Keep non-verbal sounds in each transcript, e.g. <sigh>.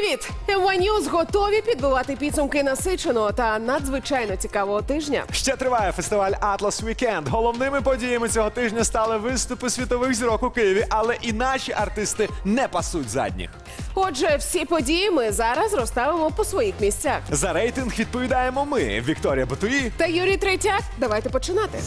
Привіт! One готові підбивати підсумки насиченого та надзвичайно цікавого тижня. Ще триває фестиваль Atlas Weekend. Головними подіями цього тижня стали виступи світових зірок у Києві, але і наші артисти не пасуть задніх. Отже, всі події ми зараз розставимо по своїх місцях. За рейтинг відповідаємо ми, Вікторія Батуї. Та Юрій Третяк, давайте починати.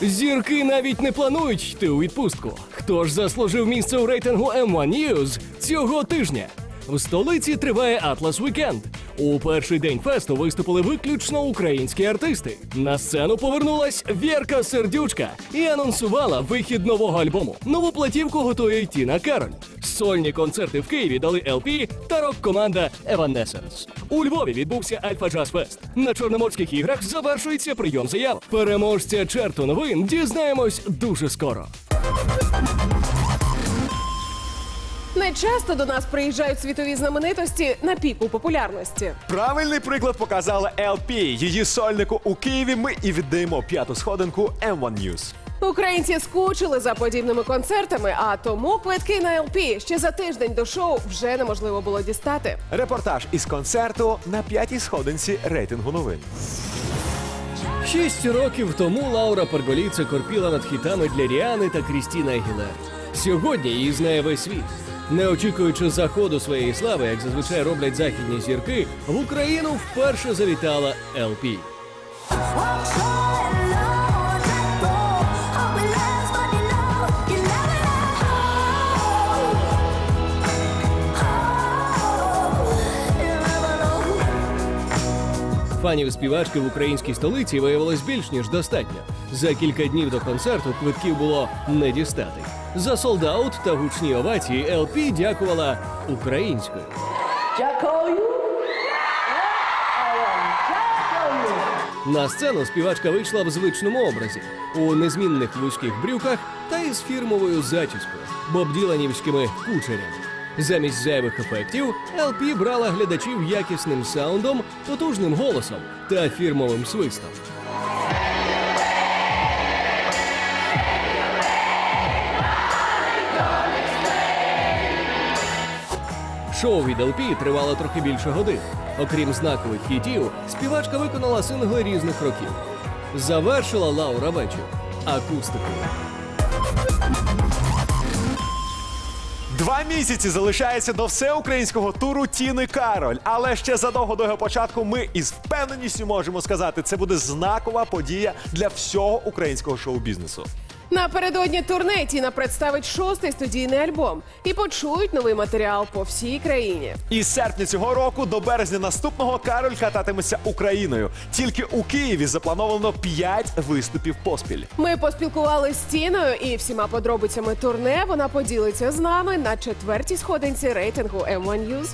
Зірки навіть не планують йти у відпустку. Хто ж заслужив місце у рейтингу M1 News цього тижня? В столиці триває Atlas Weekend. У перший день фесту виступили виключно українські артисти. На сцену повернулась Вірка Сердючка і анонсувала вихід нового альбому. Нову платівку готує Тіна Кароль. Сольні концерти в Києві дали LP та рок-команда Evanescence. У Львові відбувся Альфа Джаз Фест. На Чорноморських іграх завершується прийом заяв. Переможця чарту новин дізнаємось дуже скоро. Не часто до нас приїжджають світові знаменитості на піку популярності. Правильний приклад показала LP. Її сольнику у Києві ми і віддаємо п'яту сходинку M1 News. Українці скучили за подібними концертами, а тому квитки на ЛП ще за тиждень до шоу вже неможливо було дістати. Репортаж із концерту на п'ятій сходинці рейтингу новин. Шість років тому Лаура Перголіце корпіла над хітами для Ріани та Крістіна Агілер. Сьогодні її знає весь світ. Не очікуючи заходу своєї слави, як зазвичай роблять західні зірки, в Україну вперше завітала LP. Фанів співачки в українській столиці виявилось більш ніж достатньо. За кілька днів до концерту квитків було не дістати. За солдаут та гучні овації LP дякувала українською. На сцену співачка вийшла в звичному образі у незмінних вузьких брюках та із фірмовою зачіскою, бобділанівськими кучерями. Замість зайвих ефектів LP брала глядачів якісним саундом, потужним голосом та фірмовим свистом. Шоу від LP тривало трохи більше годин. Окрім знакових хітів, співачка виконала сингли різних років. Завершила Лаура вечір акустикою. Два місяці залишається до всеукраїнського туру Тіни Кароль. Але ще задовго до його початку ми із впевненістю можемо сказати, це буде знакова подія для всього українського шоу-бізнесу. Напередодні турне Тіна представить шостий студійний альбом і почують новий матеріал по всій країні. Із серпня цього року до березня наступного Кароль кататиметься Україною. Тільки у Києві заплановано 5 виступів поспіль. Ми поспілкувалися з Тіною і всіма подробицями турне вона поділиться з нами на четвертій сходинці рейтингу M1 News.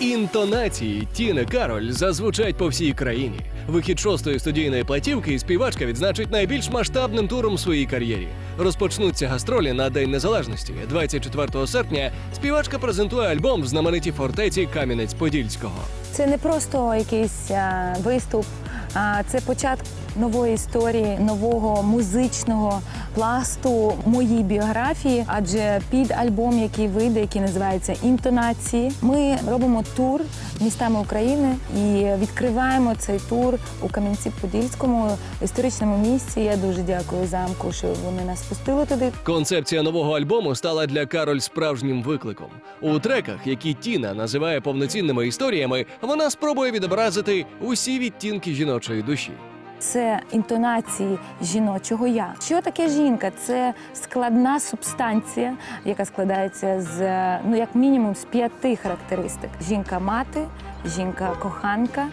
Інтонації Тіни Кароль зазвучать по всій країні. Вихід шостої студійної платівки співачка відзначить найбільш масштабним туром в своїй кар'єрі. Розпочнуться гастролі на День Незалежності. 24 серпня співачка презентує альбом в знаменитій фортеці Кам'янець-Подільського. Це не просто якийсь а, виступ, а це початок нової історії, нового музичного пласту моїй біографії. Адже під альбом, який вийде, який називається Інтонації, ми робимо тур містами України і відкриваємо цей тур у Кам'янці-Подільському історичному місці. Я дуже дякую замку, що вони нас пустили туди. Концепція нового альбому стала для Кароль справжнім викликом. У треках, які Тіна називає повноцінними історіями, вона спробує відобразити усі відтінки жіночої душі. Це інтонації жіночого я. Що таке жінка? Це складна субстанція, яка складається з ну як мінімум з п'яти характеристик: жінка мати, жінка коханка,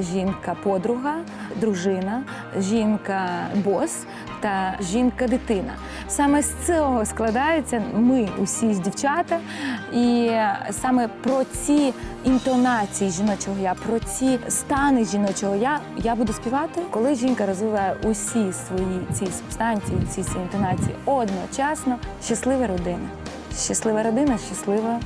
жінка подруга, дружина, жінка бос та жінка дитина. Саме з цього складаються ми усі з дівчата, і саме про ці інтонації жіночого я, про ці стани жіночого я я буду співати, коли жінка розвиває усі свої ці субстанції, ці всі інтонації одночасно. Щаслива родина, щаслива родина, щасливе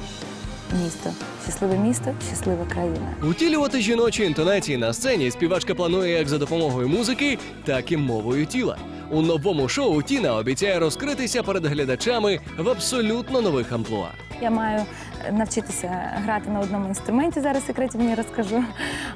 місто, щасливе місто, щаслива країна. Утілювати жіночі інтонації на сцені співачка планує як за допомогою музики, так і мовою тіла. У новому шоу Тіна обіцяє розкритися перед глядачами в абсолютно нових амплуа. Я маю навчитися грати на одному інструменті. Зараз секретів не розкажу.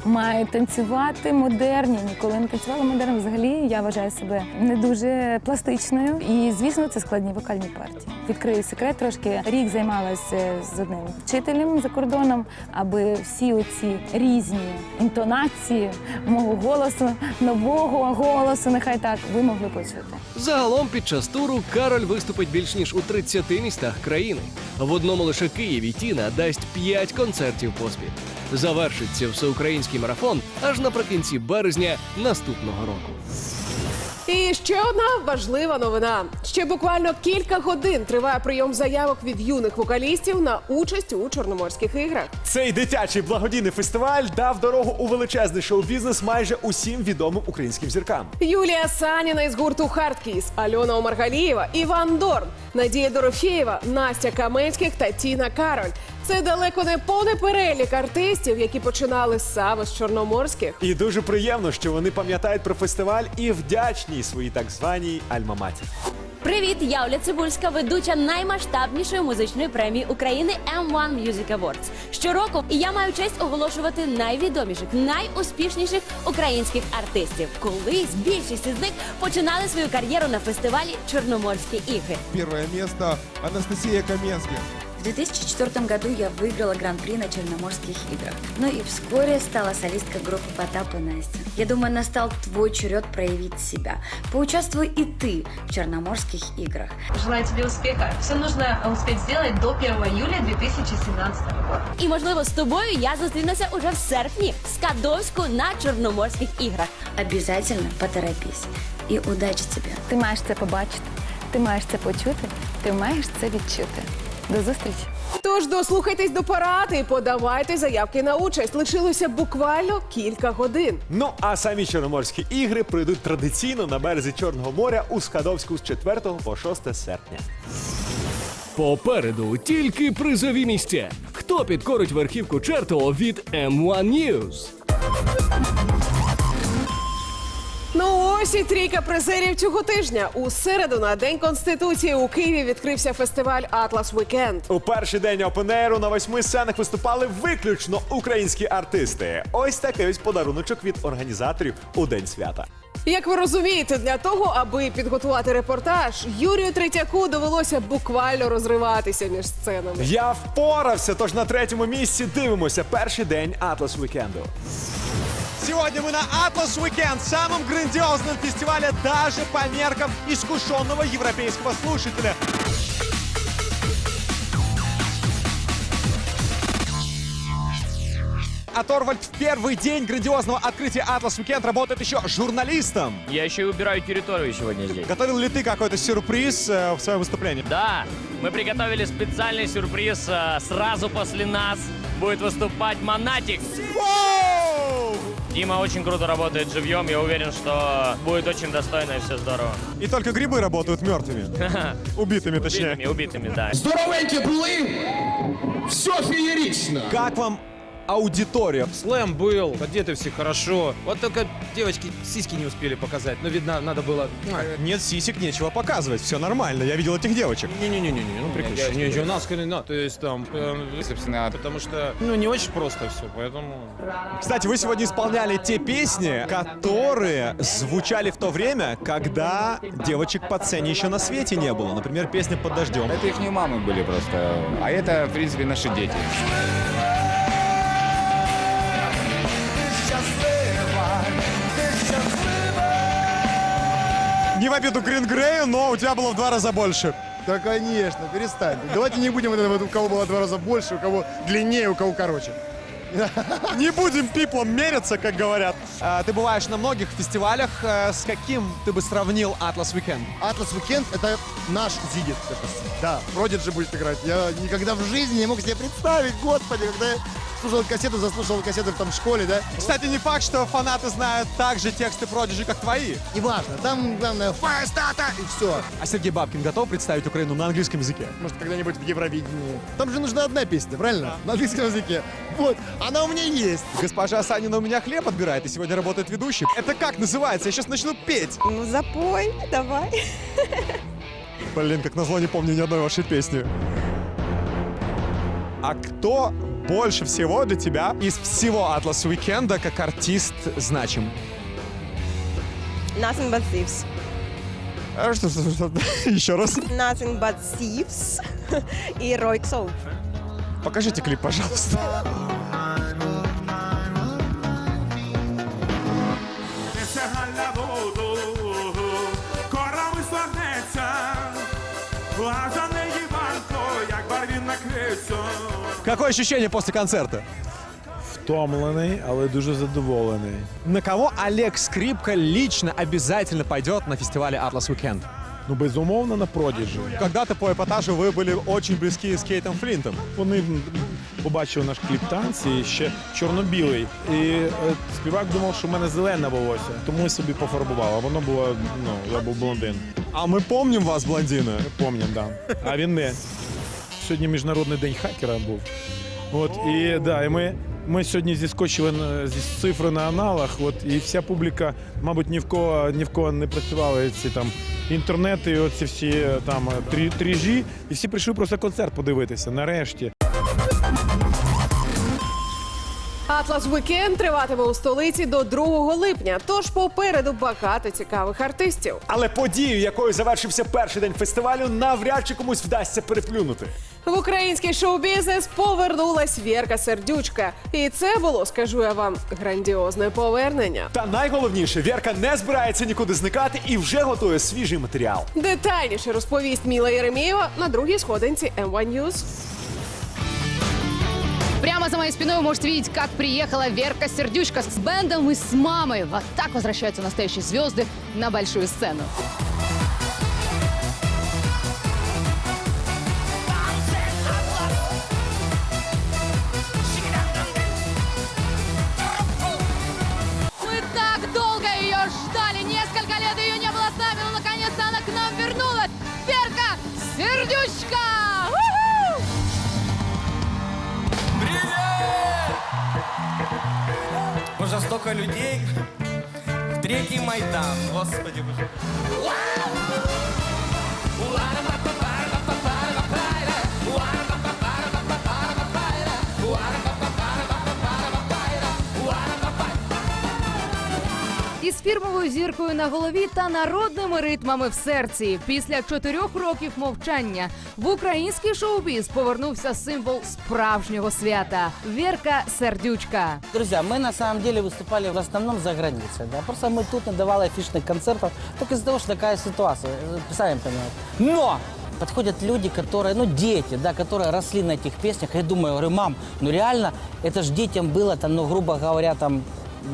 Має танцювати модерні. Ніколи не танцювала модерн. Взагалі я вважаю себе не дуже пластичною. І звісно, це складні вокальні партії. Відкрию секрет трошки. Рік займалася з одним вчителем за кордоном, аби всі оці різні інтонації мого голосу, нового голосу, нехай так ви могли почути. Загалом під час туру Кароль виступить більш ніж у 30 містах країни. В одному лише Києві Тіна дасть 5 концертів поспіль. Завершиться всеукраїнський марафон аж наприкінці березня наступного року. І ще одна важлива новина. Ще буквально кілька годин триває прийом заявок від юних вокалістів на участь у чорноморських іграх. Цей дитячий благодійний фестиваль дав дорогу у величезний шоу-бізнес майже усім відомим українським зіркам. Юлія Саніна із гурту Хардкіс, Альона Омаргалієва, Іван Дорн, Надія Дорофєєва, Настя Каменських та Тіна Кароль. Це далеко не повний перелік артистів, які починали саме з чорноморських. І дуже приємно, що вони пам'ятають про фестиваль і вдячні своїй так званій альма-маті. Привіт, я Оля Цибульська, ведуча наймасштабнішої музичної премії України M1 Music Awards. Щороку я маю честь оголошувати найвідоміших, найуспішніших українських артистів. Колись більшість із них починали свою кар'єру на фестивалі Чорноморські ігри. Первое место Анастасия Каменских. В 2004 году я выиграла гран-при на Черноморских играх. Ну и вскоре стала солисткой группы Потап и Настя. Я думаю, настал твой черед проявить себя. Поучаствуй и ты в Черноморских играх. Желаю тебе успеха. Все нужно успеть сделать до 1 июля 2017 года. І можливо з тобою я зустрінуся уже в серпні в Скадовську на Чорноморських іграх. Обязательно поторопись. И удачи тебе. Ти маєш це побачити, ти маєш це почути, ти маєш це відчути. До зустрічі! Тож дослухайтесь до парад і подавайте заявки на участь. Лишилося буквально кілька годин. Ну а самі чорноморські ігри пройдуть традиційно на березі Чорного моря у Скадовську з 4 по 6 серпня. Попереду тільки призові місця. Хто підкорить верхівку Чертова від M1 News? Ну ось і трійка призерів цього тижня. У середу на День Конституції у Києві відкрився фестиваль Атлас Вікенд. У перший день опенеру на восьми сценах виступали виключно українські артисти. Ось такий ось подаруночок від організаторів у день свята. Як ви розумієте, для того, аби підготувати репортаж, Юрію Третьяку довелося буквально розриватися між сценами. Я впорався, тож на третьому місці дивимося перший день Атлас Вікенду. Сегодня мы на Atlas Weekend, самом грандиозном фестивале даже по меркам искушенного европейского слушателя. А Торвальд в первый день грандиозного открытия Atlas Weekend работает еще журналистом. Я еще и убираю территорию сегодня здесь. Готовил ли ты какой-то сюрприз э, в своем выступлении? Да, мы приготовили специальный сюрприз. э, Сразу после нас будет выступать Монатик. Воу! Дима очень круто работает живьем. Я уверен, что будет очень достойно и все здорово. И только грибы работают мертвыми. <laughs> Убитыми, точнее. Убитыми, убитыми, да. Здоровенькі були! Все феєрично! Как вам аудитория? Слэм был, одеты все хорошо. Вот только девочки сиськи не успели показать. Но видно, надо было... Нет сисек, нечего показывать. Все нормально. Я видел этих девочек. Не-не-не, ну прекращай. Не, не, у нас, ну, то есть там... э, Собственно, потому что, ну, не очень просто все, поэтому... Кстати, вы сегодня исполняли те песни, которые звучали в то время, когда девочек по сцене еще на свете не было. Например, песня «Под дождем». Это их не мамы были просто. А это, в принципе, наши дети. Не в обиду Грин Грею, но у тебя было в два раза больше. Да, конечно, перестань. Давайте не будем, вот, у кого было в два раза больше, у кого длиннее, у кого короче. <laughs> Не будем пиплом мериться, как говорят. А, ты бываешь на многих фестивалях. А, С каким ты бы сравнил Atlas Weekend? Атлас Weekend — это наш Зигит. Это, да, Продиджи будет играть. Я никогда в жизни не мог себе представить, господи, когда я слушал кассету, заслушал кассету там в школе, да. Кстати, не факт, что фанаты знают так же тексты Prodigy, как твои. И важно, там главное фаерстата и все. А Сергей Бабкин готов представить Украину на английском языке? Может, когда-нибудь в Евровидении. Там же нужна одна песня, правильно? На английском языке. Вот, она у меня есть. Госпожа Санина у меня хлеб отбирает и сегодня работает ведущей. Это как называется? Я сейчас начну петь. Ну, запой, давай. Блин, как назло, не помню ни одной вашей песни. А кто больше всего для тебя из всего Атлас Уикенда как артист значим? Nothing but thieves. А, Что, что, что? <laughs> Еще раз. Nothing but thieves. <laughs> И Рой Ксоу. Покажите клип, пожалуйста. Какое ощущение после концерта? Втомлений, але дуже задоволений. На кого Олег Скрипка лично обязательно пойдет на фестивале Atlas Weekend? Ну, безумовно, на продіжі. Когда-то по эпатажу вы были очень близки с Кейтом Флинтом. Вони м, побачили наш кліп танці ще чорно-білий. І е, співак думав, що в мене зелене волосся, тому і собі пофарбував. А воно було, ну, я був блондин. А мы помним вас, блондина. Помнім, да. А він не. Сьогодні міжнародний день хакера був. От і да, і ми. Ми сьогодні зіскочили зі цифри на аналах, от і вся публіка, мабуть, ні в кого ні в кого не працювали ці там інтернети, оці всі е, там е, трі, тріжі, і всі прийшли просто концерт подивитися. Нарешті. Атлас Вікенд триватиме у столиці до 2 липня. Тож попереду багато цікавих артистів. Але подію, якою завершився перший день фестивалю, навряд чи комусь вдасться переплюнути. В український шоу-бізнес повернулась Вірка Сердючка, і це було, скажу я вам, грандіозне повернення. Та найголовніше, Вірка не збирається нікуди зникати і вже готує свіжий матеріал. Детальніше розповість Міла Єремєєва на другій сходинці M1 News. Прямо за моей спиной вы можете видеть, как приехала Верка Сердючка с бендом и с мамой. Вот так возвращаются настоящие звезды на большую сцену. Столько людей. Третий Майдан, господи боже. Із фірмовою зіркою на голові та народними ритмами в серці. Після чотирьох років мовчання в український шоу-біз повернувся символ справжнього свята Вірка Сердючка. Друзья, мы на самом деле выступали в основном за границей. Да? Просто мы тут надавали афишных концертов только из-за того, что такая ситуация. э, Сами понимаете. Но подходят люди, которые, ну, дети, да, которые росли на этих песнях. Я думаю, говорю, мам, ну реально, это же детям было там, ну, грубо говоря, там,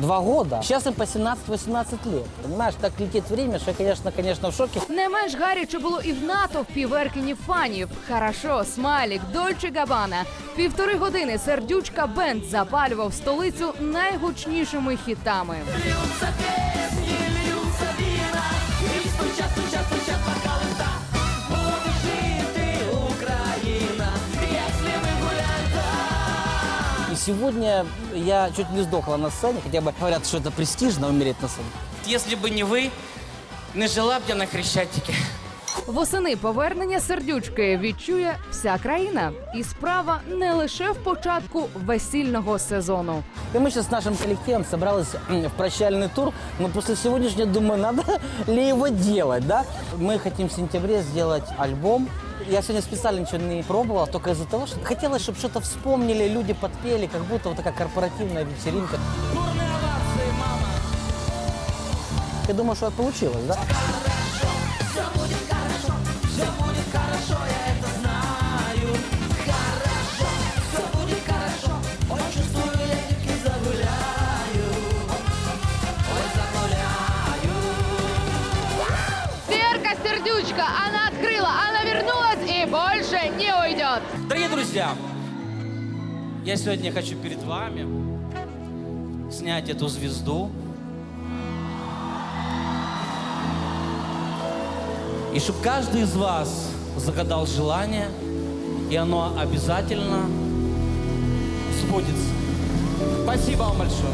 два года. Сейчас им по 17-18 лет. Понимаешь, так летит время, что я, конечно, конечно, в шоке. Не менш гаряче було і в натовпі Веркінів фанів. Хорошо, смайлік, Дольче Габана. Півтори години сердючка бенд запалював столицю найгучнішими хітами. И сегодня я чуть не сдохла на сцене, хотя бы говорят, что это престижно умереть на сцене. Если бы не вы, не жила б я на Хрещатике. Восени повернення сердючки відчує вся країна. І справа не лише в початку весільного сезону. И мы сейчас с нашим коллективом собрались м, в прощальный тур, но после сегодняшнего, думаю, <laughs> надо ли его делать, да? Мы хотим в сентябре сделать альбом. Я сегодня специально ничего не пробовала, только из-за того, что хотелось, чтобы что-то вспомнили, люди подпели, как будто вот такая корпоративная вечеринка. Я думаю, что это получилось, да? Верка Сердючка, она открыла, она больше не уйдет. Дорогие друзья, я сегодня хочу перед вами снять эту звезду. И чтобы каждый из вас загадал желание, и оно обязательно сбудется. Спасибо вам большое.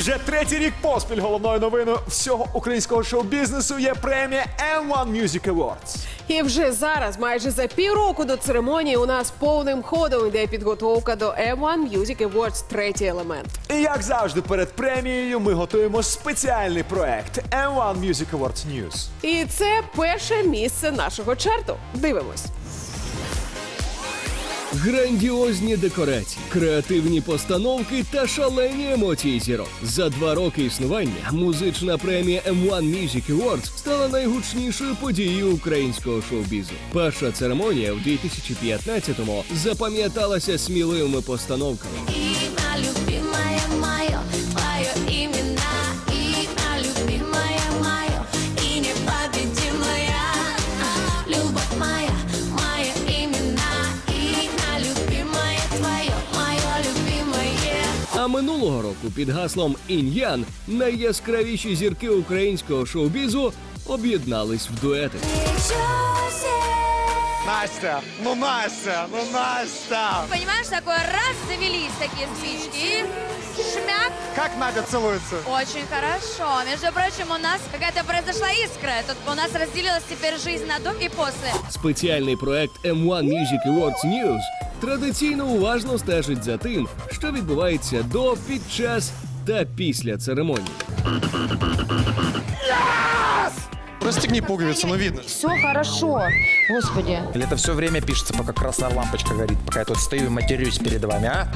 Вже третій рік поспіль головною новиною всього українського шоу-бізнесу є премія M1 Music Awards. І вже зараз, майже за півроку до церемонії, у нас повним ходом йде підготовка до M1 Music Awards третій елемент. І як завжди, перед премією ми готуємо спеціальний проект M1 Music Awards News. І це перше місце нашого чарту. Дивимось. Грандіозні декорації, креативні постановки та шалені емоції зірок. За два роки існування музична премія M1 Music Awards стала найгучнішою подією українського шоу-бізу. Перша церемонія в 2015-му запам'яталася сміливими постановками. Під гаслом Ін'ян найяскравіші зірки українського шоу-бізу об'єднались в дуети. Настя, ну Настя, ну Настя! Понимаешь, такое раз завелись такие спички. Как Надя целуется? Очень хорошо. Между прочим, у нас какая-то произошла искра. Тут у нас разделилась теперь жизнь на до и после. Спеціальний проект M1 Music Awards News традиційно уважно стежить за тим, що відбувається до, під час та після церемонії. Расстегни пуговицу, ну видно. Все хорошо. Господи. Или это все время пишется, пока красная лампочка горит, пока я тут стою и матерюсь перед вами, а?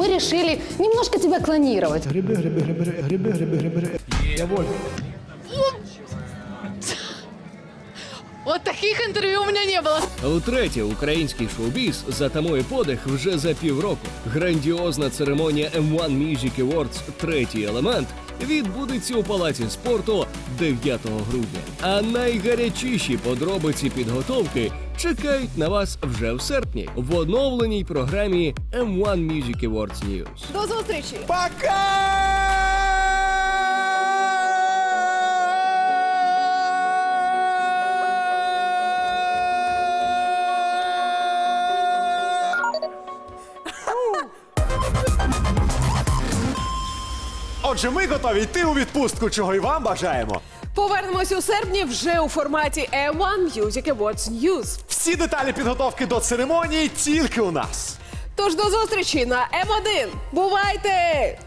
Мы решили немножко тебя клонировать. Грибы, грибы, грибы, грибы, грибы, грибы. Я воль. Вот таких интервью у меня не было. Утретє український шоу-біз затамує подих вже за півроку. Грандіозна церемонія M1 Music Awards третій елемент відбудеться у палаці спорту 9 грудня. А найгарячіші подробиці підготовки чекають на вас вже в серпні в оновленій програмі M1 Music Awards News. До зустрічі! Отже, ми готові йти у відпустку, чого і вам бажаємо. Повернемось у серпні вже у форматі M1 Music Awards News. Всі деталі підготовки до церемонії тільки у нас. Тож до зустрічі на М1. Бувайте!